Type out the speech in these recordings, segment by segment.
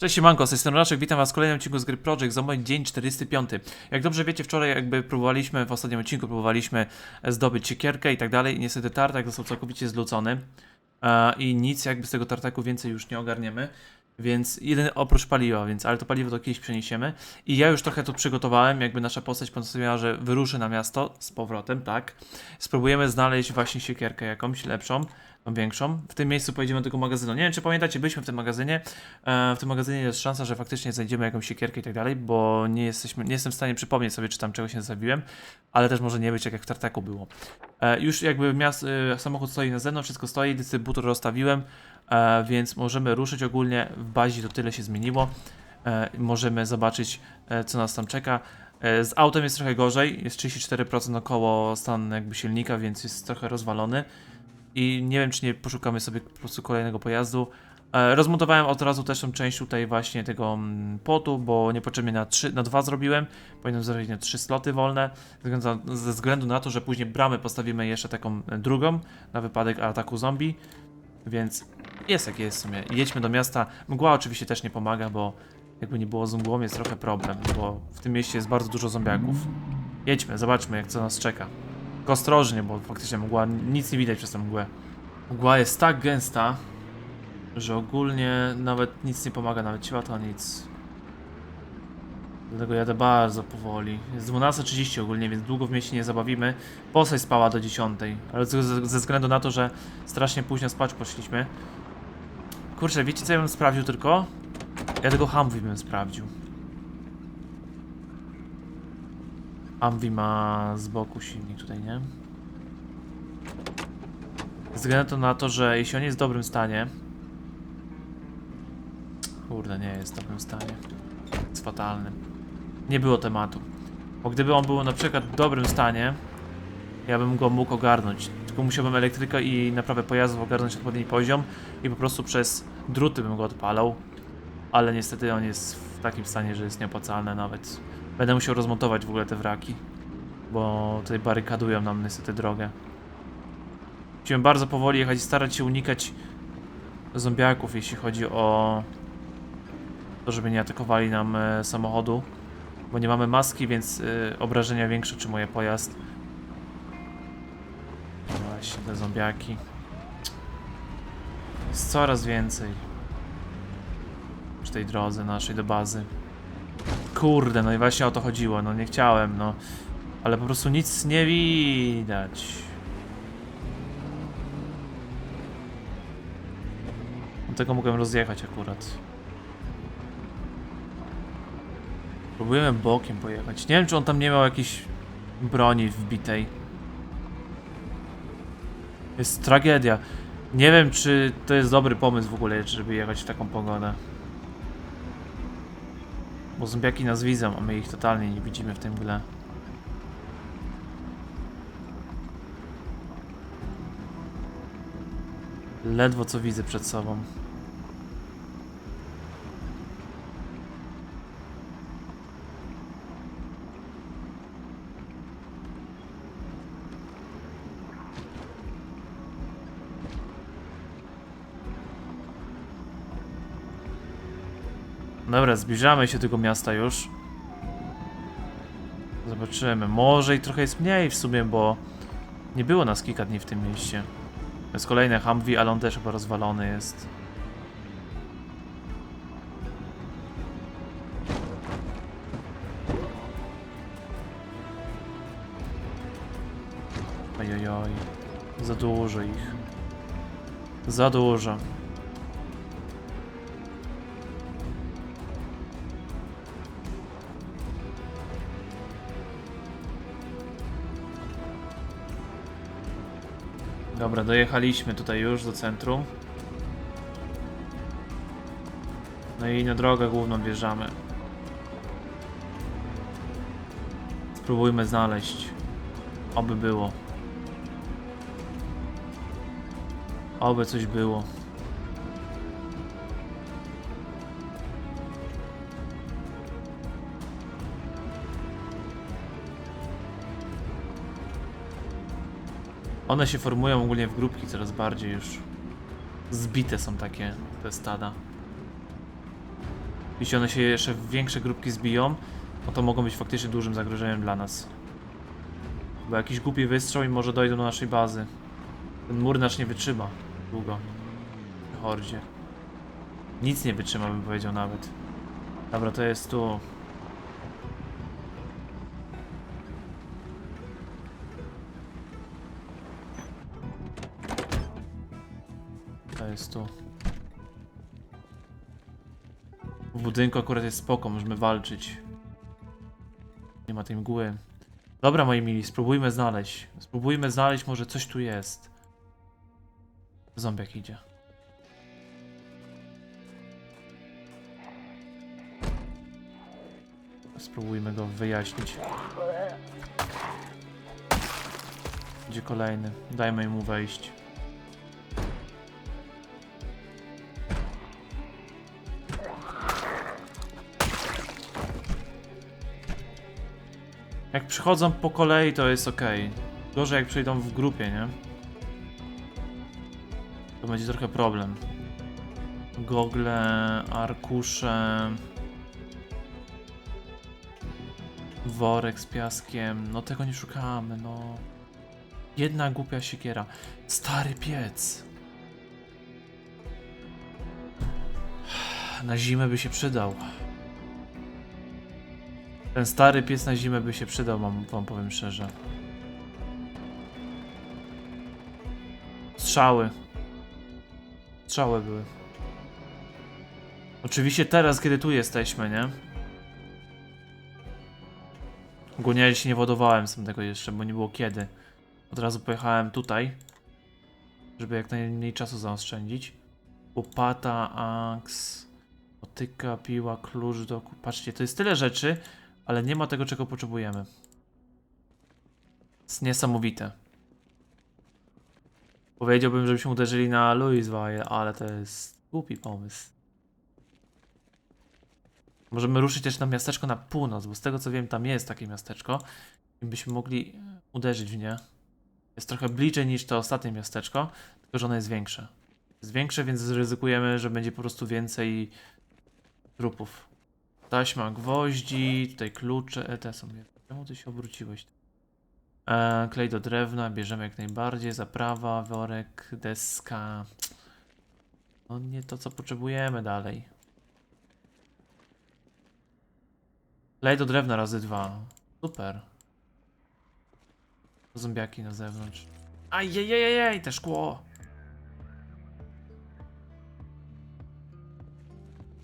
Cześć siemanko, z tej strony Raczek, witam was w kolejnym odcinku z gry Project, za mój dzień 45. Jak dobrze wiecie, wczoraj jakby próbowaliśmy, w ostatnim odcinku próbowaliśmy zdobyć siekierkę i tak dalej niestety tartak został całkowicie zlucony e, i nic jakby z tego tartaku więcej już nie ogarniemy, więc jeden oprócz paliwa, więc ale to paliwo to kiedyś przeniesiemy i ja już trochę to przygotowałem, jakby nasza postać postanowiła, że wyruszy na miasto z powrotem, tak. Spróbujemy znaleźć właśnie siekierkę jakąś lepszą, tą większą. W tym miejscu pojedziemy do tego magazynu. Nie wiem, czy pamiętacie, byliśmy w tym magazynie. E, w tym magazynie jest szansa, że faktycznie znajdziemy jakąś siekierkę i tak dalej, bo nie, jesteśmy, nie jestem w stanie przypomnieć sobie, czy tam czegoś nie zostawiłem, ale też może nie być tak jak w Tartaku było. E, już jakby miast, e, samochód stoi na zewnątrz, wszystko stoi, dystrybutor rozstawiłem, więc możemy ruszyć ogólnie. W bazie to tyle się zmieniło. E, możemy zobaczyć, e, co nas tam czeka. E, Z autem jest trochę gorzej, jest 34% około stan jakby silnika, więc jest trochę rozwalony. I nie wiem, czy nie poszukamy sobie po prostu kolejnego pojazdu. E, rozmontowałem od razu też tą część tutaj właśnie tego mm, potu, bo niepotrzebnie na, 3, na 2 zrobiłem. Powinienem zrobić na 3 sloty wolne, ze względu, na to, że później bramę postawimy jeszcze taką e, drugą, na wypadek ataku zombie. Więc jest jak jest w sumie. Jedźmy do miasta. Mgła oczywiście też nie pomaga, bo jakby nie było z mgłą jest trochę problem, bo w tym mieście jest bardzo dużo zombiaków. Jedźmy, zobaczmy jak co nas czeka. Tylko ostrożnie, bo faktycznie mgła, nic nie widać przez tę mgłę. Mgła jest tak gęsta, że ogólnie nawet nic nie pomaga, nawet światła nic. Dlatego jadę bardzo powoli. Jest 12.30 ogólnie, więc długo w mieście nie zabawimy. Postać spała do 10, ale ze, względu na to, że strasznie późno spać poszliśmy. Kurczę, wiecie co ja bym sprawdził tylko? Ja tego Humvee bym sprawdził. Humvee ma z boku silnik tutaj, nie? Ze względu na to, że jeśli on jest w dobrym stanie... Kurde, nie jest w dobrym stanie. Jest fatalny. Nie było tematu. Bo gdyby on był na przykład w dobrym stanie, ja bym go mógł ogarnąć. Tylko musiałbym elektrykę i naprawę pojazdów ogarnąć odpowiedni poziom i po prostu przez druty bym go odpalał. Ale niestety on jest w takim stanie, że jest nieopłacalny nawet. Będę musiał rozmontować w ogóle te wraki, bo tutaj barykadują nam niestety drogę. Musimy bardzo powoli jechać i starać się unikać zombiaków, jeśli chodzi o to, żeby nie atakowali nam e, samochodu. Bo nie mamy maski, więc e, obrażenia większe czy moje pojazd. No Właśnie te zombiaki. Jest coraz więcej. Przy tej drodze naszej do bazy. Kurde, no i właśnie o to chodziło. No nie chciałem, no. Ale po prostu nic nie widać. Dlatego mogłem rozjechać akurat. Próbujemy bokiem pojechać. Nie wiem, czy on tam nie miał jakiejś broni wbitej. Jest tragedia. Nie wiem, czy to jest dobry pomysł w ogóle, żeby jechać w taką pogodę. Bo zombiaki nas widzą, a my ich totalnie nie widzimy w tym mgle. Ledwo co widzę przed sobą. Dobra, zbliżamy się do tego miasta już. Zobaczymy. Może i trochę jest mniej w sumie, bo nie było nas kilka dni w tym mieście. To jest kolejny Humvee, ale on też chyba rozwalony jest. Ojojoj. Za dużo ich. Za dużo. Dobra, dojechaliśmy tutaj już do centrum. No i na drogę główną wjeżdżamy. Spróbujmy znaleźć. Oby było. Oby coś było. One się formują ogólnie w grupki coraz bardziej już. Zbite są takie te stada. Jeśli one się jeszcze w większe grupki zbiją, no to mogą być faktycznie dużym zagrożeniem dla nas. Bo jakiś głupi wystrzał i może dojdą do naszej bazy. Ten mur nasz nie wytrzyma długo. W Hordzie. Nic nie wytrzyma, bym powiedział nawet. Dobra, to jest tu. Jest tu. W budynku akurat jest spoko, możemy walczyć. Nie ma tej mgły. Dobra, moi mili, spróbujmy znaleźć. Spróbujmy znaleźć, może coś tu jest. Zombiak idzie. Spróbujmy go wyjaśnić. Gdzie kolejny? Dajmy mu wejść. Jak przychodzą po kolei, to jest ok. Gorzej jak przyjdą w grupie, nie? To będzie trochę problem. Gogle, arkusze. Worek z piaskiem. No tego nie szukamy, no. Jedna głupia siekiera. Stary piec. Na zimę by się przydał. Ten stary pies na zimę by się przydał, wam, wam powiem szczerze. Strzały. Strzały były. Oczywiście teraz, kiedy tu jesteśmy, nie? Ogólnie się nie wodowałem z tego jeszcze, bo nie było kiedy. Od razu pojechałem tutaj, żeby jak najmniej czasu zaoszczędzić. Łopata, aks, motyka, piła, klucz do... Patrzcie, to jest tyle rzeczy, ale nie ma tego, czego potrzebujemy. jest niesamowite. Powiedziałbym, żebyśmy uderzyli na Louisville, ale to jest głupi pomysł. Możemy ruszyć też na miasteczko na północ, bo z tego co wiem, tam jest takie miasteczko i byśmy mogli uderzyć w nie. Jest trochę bliżej niż to ostatnie miasteczko, tylko że ono jest większe. Jest większe, więc zryzykujemy, że będzie po prostu więcej trupów. Taśma gwoździ, tutaj klucze, e, te są. Czemu ty się obróciłeś? E, klej do drewna, bierzemy jak najbardziej, zaprawa, worek, deska. No nie to, co potrzebujemy dalej. Klej do drewna razy dwa. Super. Zombiaki na zewnątrz. Ajajajajaj, te szkło!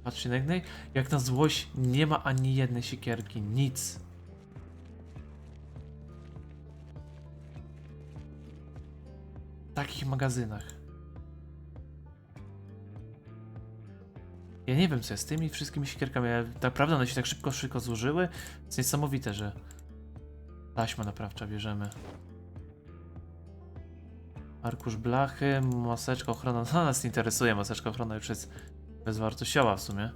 Patrzcie, jak, jak na złość nie ma ani jednej siekierki, nic. W takich magazynach. Ja nie wiem, co jest z tymi wszystkimi siekierkami, ale naprawdę one się tak szybko, szybko złożyły. To jest niesamowite, że taśma naprawcza bierzemy. Arkusz blachy, maseczka ochrona. No nas interesuje, maseczka ochrona już jest bezwartościowa w sumie.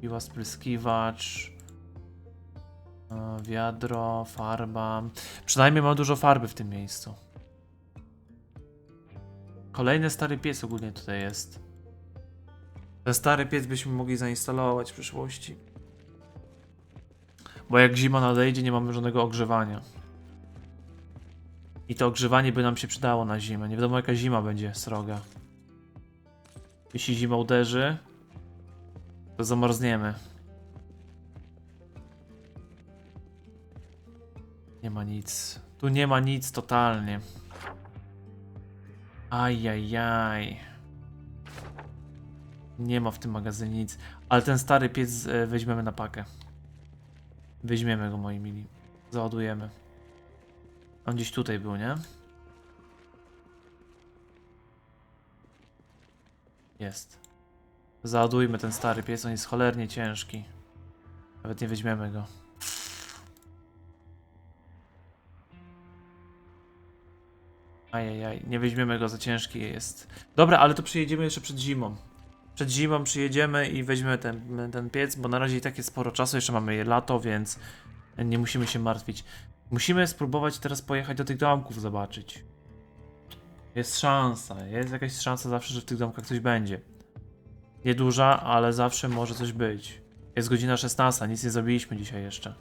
Piła spryskiwacz. e, Wiadro, farba. Przynajmniej ma dużo farby w tym miejscu. Kolejny stary piec ogólnie tutaj jest. Ten stary piec byśmy mogli zainstalować w przyszłości. Bo jak zima nadejdzie, nie mamy żadnego ogrzewania. I to ogrzewanie by nam się przydało na zimę. Nie wiadomo jaka zima będzie sroga. Jeśli zima uderzy, to zamarzniemy. Nie ma nic. Tu nie ma nic totalnie. Ajajaj. Nie ma w tym magazynie nic. Ale ten stary piec e, weźmiemy na pakę. Weźmiemy go, moi mili. Załadujemy. On gdzieś tutaj był, nie? Jest. Załadujmy ten stary piec, on jest cholernie ciężki. Nawet nie weźmiemy go. Ajajaj, nie weźmiemy go, za ciężki jest. Dobra, ale to przyjedziemy jeszcze przed zimą. Przed zimą przyjedziemy i weźmiemy ten, ten piec, bo na razie i tak jest sporo czasu, jeszcze mamy lato, więc nie musimy się martwić. Musimy spróbować teraz pojechać do tych domków zobaczyć. Jest szansa, jest jakaś szansa zawsze, że w tych domkach coś będzie. Nieduża, ale zawsze może coś być. Jest godzina 16, nic nie zrobiliśmy dzisiaj jeszcze.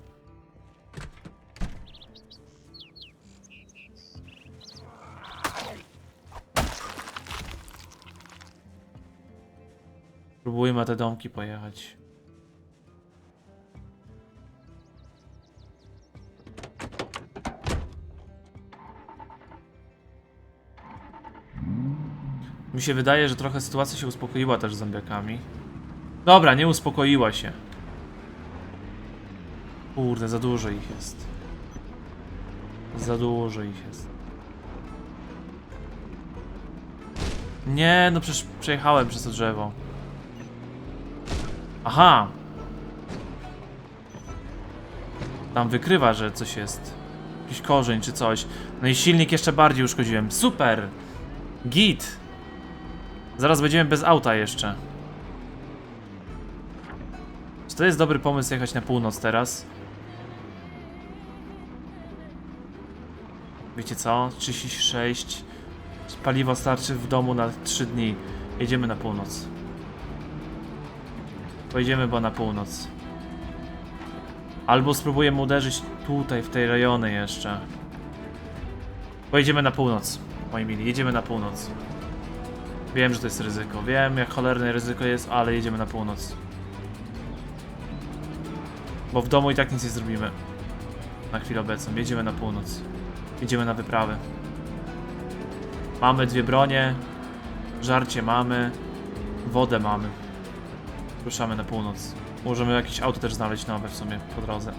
Próbujmy te domki pojechać. Mi się wydaje, że trochę sytuacja się uspokoiła też z zombiakami. Dobra, nie uspokoiła się. Kurde, za dużo ich jest. Za dużo ich jest. Nie, no przecież przejechałem przez to drzewo. Aha! Tam wykrywa, że coś jest. Jakiś korzeń czy coś. No i silnik jeszcze bardziej uszkodziłem. Super! Git! Zaraz będziemy bez auta jeszcze. Czy to jest dobry pomysł jechać na północ teraz? Wiecie co? 36. Paliwo starczy w domu na 3 dni. Jedziemy na północ. Pojedziemy bo na północ. Albo spróbujemy uderzyć tutaj, w tej rejony jeszcze. Pojedziemy na północ, moi mili. Jedziemy na północ. Wiem, że to jest ryzyko. Wiem, jak cholerne ryzyko jest, ale jedziemy na północ. Bo w domu i tak nic nie zrobimy. Na chwilę obecną. Jedziemy na północ. Jedziemy na wyprawę. Mamy dwie bronie. Żarcie mamy. Wodę mamy. Ruszamy na północ. Możemy jakieś auto też znaleźć nowe w sumie po drodze.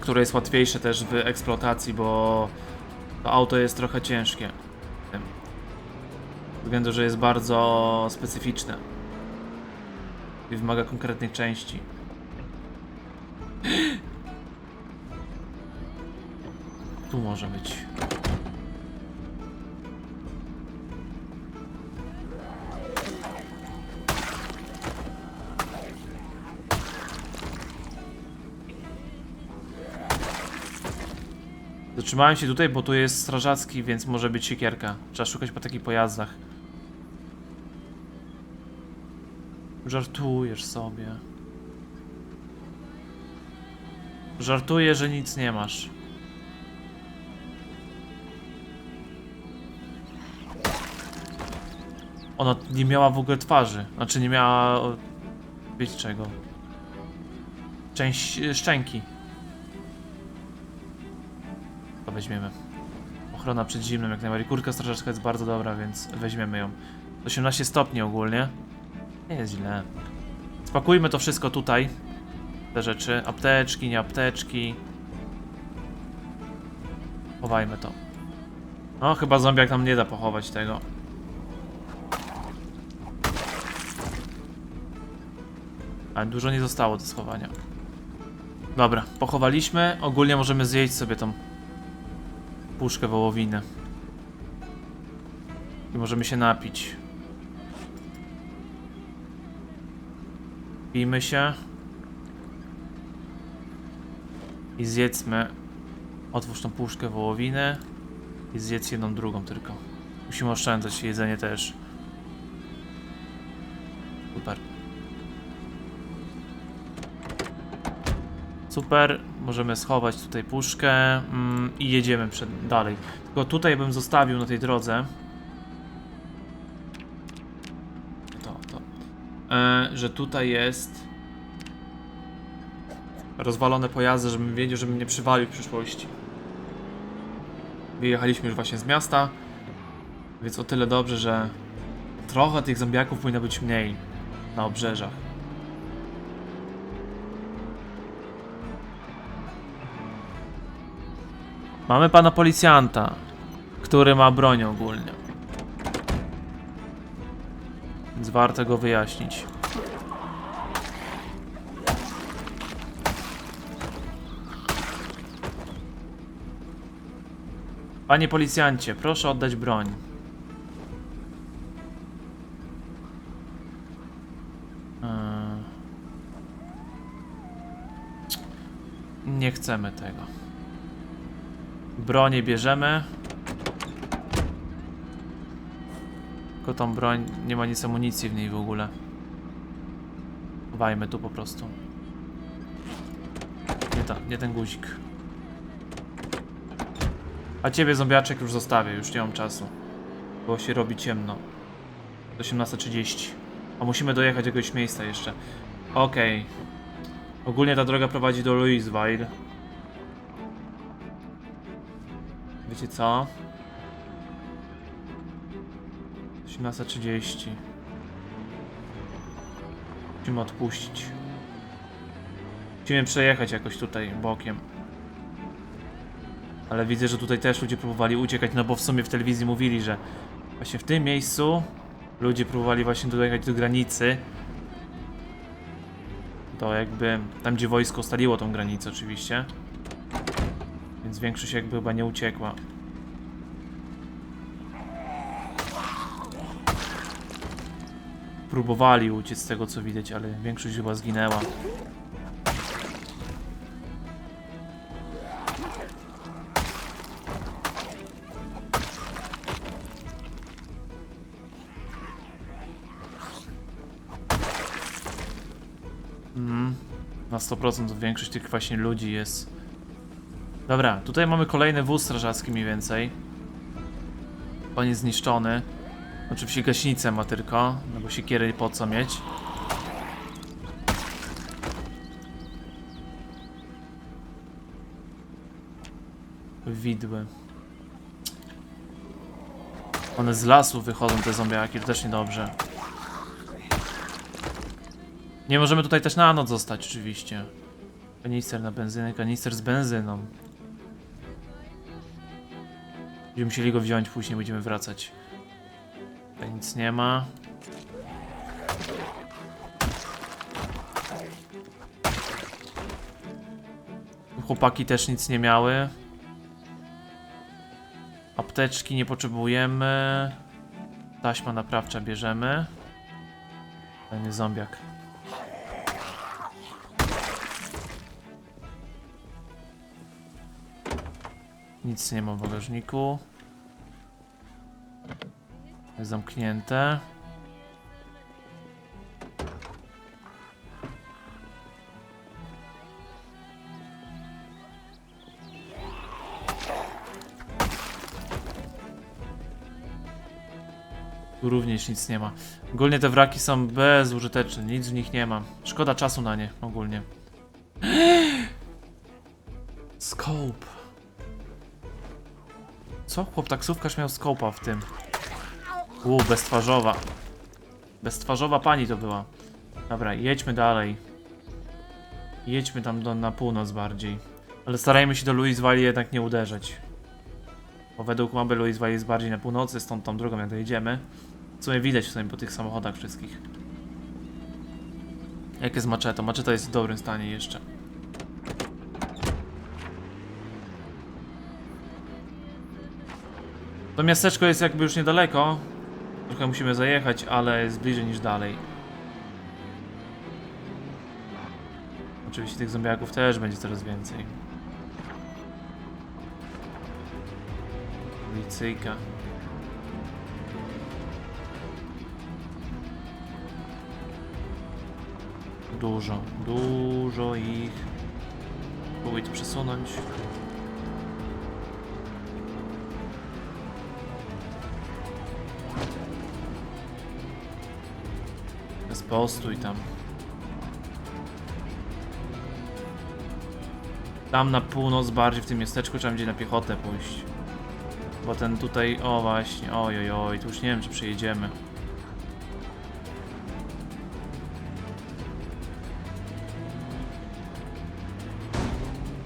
Które jest łatwiejsze też w eksploatacji, bo to auto jest trochę ciężkie. Ze względu, że jest bardzo specyficzne. I wymaga konkretnych części. Tu może być. Zatrzymałem się tutaj, bo tu jest strażacki, więc może być siekierka. Trzeba szukać po takich pojazdach. Żartujesz sobie. Żartuję, że nic nie masz. Ona nie miała w ogóle twarzy. Znaczy nie miała... Wiecie czego? Część e, szczęki. To weźmiemy. Ochrona przed zimnem jak najbardziej. Kurka strażacka jest bardzo dobra, więc weźmiemy ją. 18 stopni ogólnie. Nie jest źle. Spakujmy to wszystko tutaj. Te rzeczy. Apteczki, nie apteczki. Chowajmy to. No, chyba zombiak nam nie da pochować tego. Ale dużo nie zostało do schowania. Dobra, pochowaliśmy. Ogólnie możemy zjeść sobie tą puszkę wołowiny. I możemy się napić. Pijmy się. I zjedzmy. Otwórz tą puszkę wołowiny. I zjedz jedną drugą tylko. Musimy oszczędzać jedzenie też. Super. Super, możemy schować tutaj puszkę mm, i jedziemy przed, dalej. Tylko tutaj bym zostawił na tej drodze. Że tutaj jest rozwalone pojazdy, żebym wiedział, żebym nie przywalił w przyszłości. Wyjechaliśmy już właśnie z miasta, więc o tyle dobrze, że trochę tych zombiaków powinno być mniej na obrzeżach. Mamy pana policjanta, który ma broń ogólnie. Więc warto go wyjaśnić. Panie policjancie, proszę oddać broń. Eee. Nie chcemy tego. Bronię bierzemy. Tylko tą broń, nie ma nic amunicji w niej w ogóle. Chowajmy tu po prostu. Nie, ta, nie ten guzik. A ciebie zombiaczek już zostawię, już nie mam czasu. Bo się robi ciemno. 18.30. A musimy dojechać do jakiegoś miejsca jeszcze. Okej. Ogólnie ta droga prowadzi do Louisville. Wiecie co? 18.30. Musimy odpuścić. Musimy przejechać jakoś tutaj bokiem. Ale widzę, że tutaj też ludzie próbowali uciekać, no bo w sumie w telewizji mówili, że właśnie w tym miejscu ludzie próbowali właśnie dojechać do granicy. To jakby tam, gdzie wojsko staliło tą granicę oczywiście. Więc większość jakby chyba nie uciekła. Próbowali uciec z tego co widać, ale większość chyba zginęła. Mhm. Na 100% większość tych właśnie ludzi jest. Dobra, tutaj mamy kolejny wóz strażacki mniej więcej. On jest zniszczony. Oczywiście gaśnicę ma tylko, no bo siekiery po co mieć. Widły. One z lasu wychodzą te zombiaki, to też niedobrze. Nie możemy tutaj też na noc zostać oczywiście. Kanister na benzynę, kanister z benzyną. Będziemy musieli go wziąć, później będziemy wracać. Tutaj nic nie ma. Chłopaki też nic nie miały. Apteczki nie potrzebujemy. Taśma naprawcza bierzemy. Nie zombiak. Nic nie ma w bagażniku. Zamknięte. Tu również nic nie ma. Ogólnie te wraki są bezużyteczne, nic w nich nie ma. Szkoda czasu na nie ogólnie. Scope. Co? Chłop taksówkarz miał skopa w tym. Uuu, beztwarzowa. Beztwarzowa pani to była. Dobra, jedźmy dalej. Jedźmy tam do, na północ bardziej. Ale starajmy się do Louisville jednak nie uderzać. Bo według mapy Louisville jest bardziej na północy, stąd tą drogą jak dojedziemy. W sumie widać w sumie po tych samochodach wszystkich. Jak jest maczeto? Maczeta jest w dobrym stanie jeszcze. To miasteczko jest jakby już niedaleko. Trochę musimy zajechać, ale jest bliżej niż dalej. Oczywiście tych zombiaków też będzie coraz więcej. Policyjka. Dużo, dużo ich. Próbuj to przesunąć. Postój tam. Tam na północ bardziej w tym miasteczku trzeba będzie na piechotę pójść. Bo ten tutaj, o właśnie, oj oj oj, tu już nie wiem czy przejedziemy.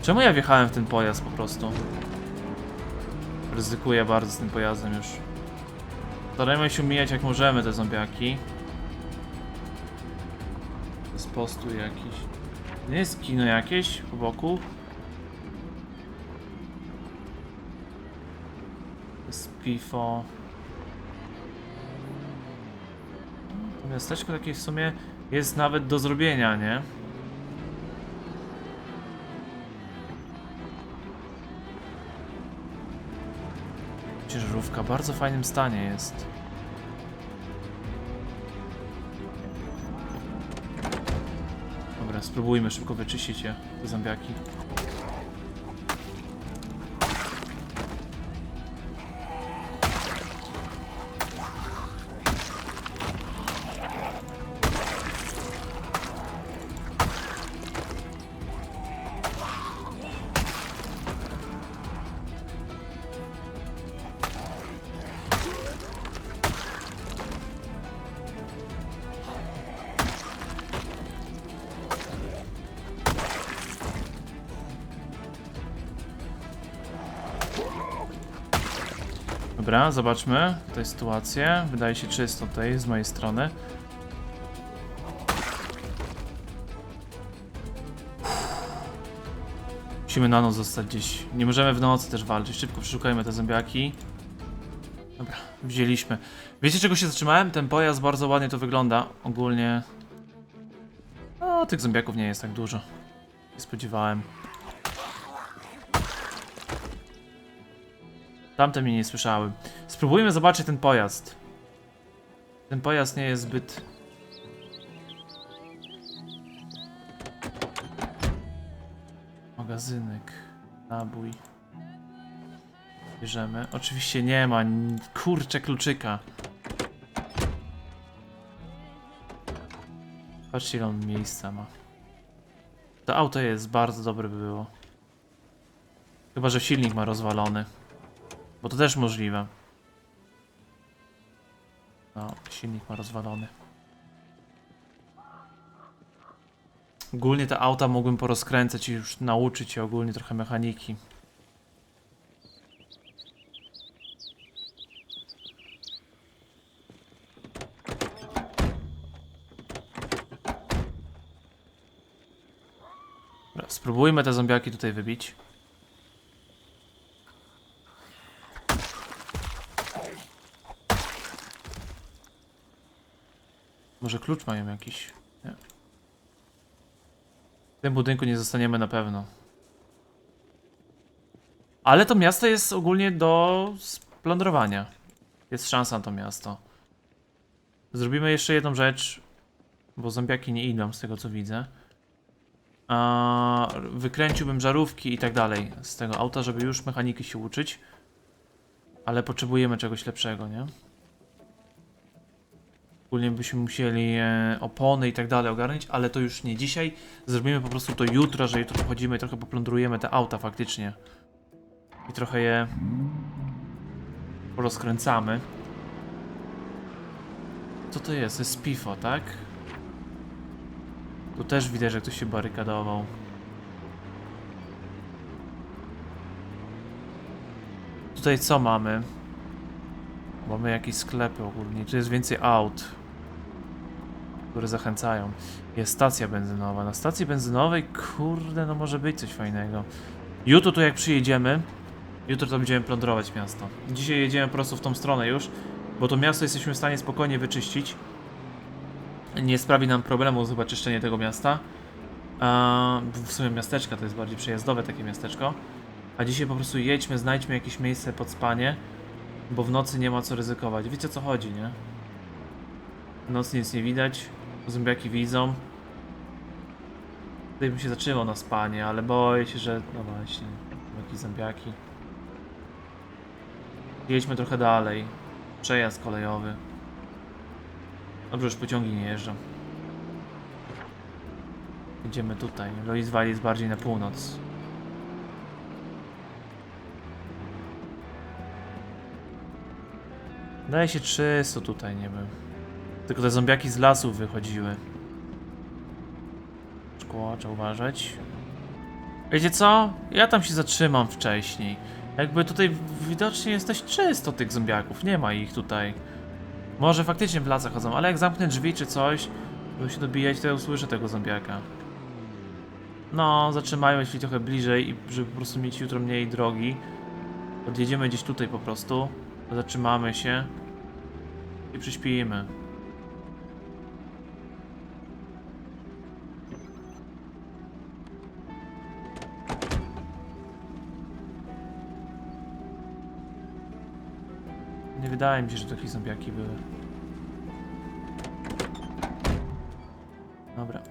Czemu ja wjechałem w ten pojazd po prostu? Ryzykuję bardzo z tym pojazdem już. Starajmy się mijać jak możemy te zombiaki. Postój jakiś. Nie jest kino jakieś po boku? Jest pifo. To miasteczko takie w sumie jest nawet do zrobienia, nie? Ciężarówka w bardzo fajnym stanie jest. Spróbujmy szybko wyczyścić je, te zombiaki. Dobra, zobaczmy tutaj sytuację. Wydaje się czysto tutaj z mojej strony. Musimy na noc zostać gdzieś. Nie możemy w nocy też walczyć. Szybko przeszukajmy te zombiaki. Dobra, wzięliśmy. Wiecie czego się zatrzymałem? Ten pojazd bardzo ładnie to wygląda. Ogólnie... No, tych zombiaków nie jest tak dużo. Nie spodziewałem. Tamte mnie nie słyszały. Spróbujmy zobaczyć ten pojazd. Ten pojazd nie jest zbyt... Magazynek. Nabój. Bierzemy. Oczywiście nie ma. Kurczę kluczyka. Patrzcie ile on miejsca ma. To auto jest bardzo dobre by było. Chyba, że silnik ma rozwalony. Bo to też możliwe. No, silnik ma rozwalony. Ogólnie te auta mógłbym porozkręcać i już nauczyć się ogólnie trochę mechaniki. Spróbujmy te zombiaki tutaj wybić. Może klucz mają jakiś? Nie. W tym budynku nie zostaniemy na pewno. Ale to miasto jest ogólnie do splądrowania. Jest szansa na to miasto. Zrobimy jeszcze jedną rzecz, bo zombiaki nie idą z tego co widzę. A, wykręciłbym żarówki i tak dalej z tego auta, żeby już mechaniki się uczyć. Ale potrzebujemy czegoś lepszego, nie? Ogólnie byśmy musieli e, opony i tak dalej ogarnąć, ale to już nie dzisiaj. Zrobimy po prostu to jutro, że jutro pochodzimy i trochę poplądrujemy te auta faktycznie. I trochę je rozkręcamy. Co to jest? To jest PIFO, tak? Tu też widać, że ktoś się barykadował. Tutaj co mamy? Mamy jakieś sklepy ogólnie. Tu jest więcej aut, które zachęcają. Jest stacja benzynowa. Na stacji benzynowej, kurde, no może być coś fajnego. Jutro tu jak przyjedziemy, jutro to będziemy plądrować miasto. Dzisiaj jedziemy po prostu w tą stronę już, bo to miasto jesteśmy w stanie spokojnie wyczyścić. Nie sprawi nam problemu chyba czyszczenie tego miasta. A, w sumie miasteczka to jest bardziej przejazdowe takie miasteczko. A dzisiaj po prostu jedźmy, znajdźmy jakieś miejsce pod spanie. Bo w nocy nie ma co ryzykować. Wiecie co chodzi, nie? W nocy nic nie widać. Zombiaki widzą. Tutaj bym się zatrzymał na spanie, ale boję się, że... No właśnie, jakieś zombiaki. Jedźmy trochę dalej. Przejazd kolejowy. Dobrze, już pociągi nie jeżdżą. Idziemy tutaj. Louis Valley jest bardziej na północ. Daje się 300 tutaj, nie wiem. Tylko te zombiaki z lasów wychodziły. Szkoła, trzeba uważać. Wiecie co? Ja tam się zatrzymam wcześniej. Jakby tutaj widocznie jest czysto tych zombiaków. Nie ma ich tutaj. Może faktycznie w lasach chodzą, ale jak zamknę drzwi czy coś, żeby się dobijać, to ja usłyszę tego zombiaka. No, zatrzymajmy się trochę bliżej i żeby po prostu mieć jutro mniej drogi. Odjedziemy gdzieś tutaj po prostu. Zatrzymamy się i przyśpimy. Wydaje mi się, że takie zombiaki były. Dobra.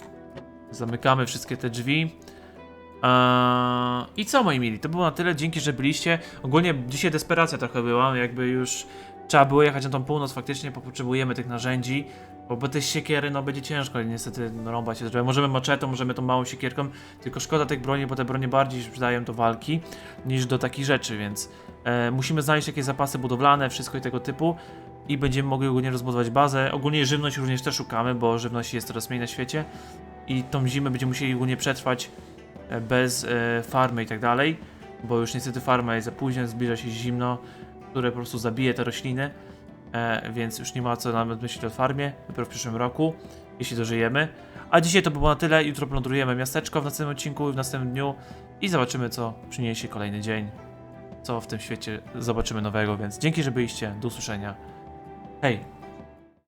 Zamykamy wszystkie te drzwi. Eee, I co moi mili, to było na tyle, dzięki, że byliście. Ogólnie dzisiaj desperacja trochę była, jakby już trzeba było jechać na tą północ faktycznie, potrzebujemy tych narzędzi, bo bez tej siekiery no będzie ciężko niestety no, rąbać się drzewa. Możemy maczetą, możemy tą małą siekierką, tylko szkoda tych broni, bo te bronie bardziej przydają do walki niż do takich rzeczy, więc e, musimy znaleźć jakieś zapasy budowlane, wszystko i tego typu i będziemy mogli ogólnie rozbudować bazę. Ogólnie żywność również też szukamy, bo żywności jest coraz mniej na świecie i tą zimę będziemy musieli ogólnie przetrwać bez e, farmy i tak dalej, bo już niestety farma jest za późno, zbliża się zimno, które po prostu zabije te rośliny, e, więc już nie ma co nawet myśleć o farmie, dopiero w przyszłym roku, jeśli dożyjemy. A dzisiaj to było na tyle, jutro plądrujemy miasteczko w następnym odcinku i w następnym dniu i zobaczymy co przyniesie kolejny dzień, co w tym świecie zobaczymy nowego, więc dzięki, że byliście, do usłyszenia. Hej!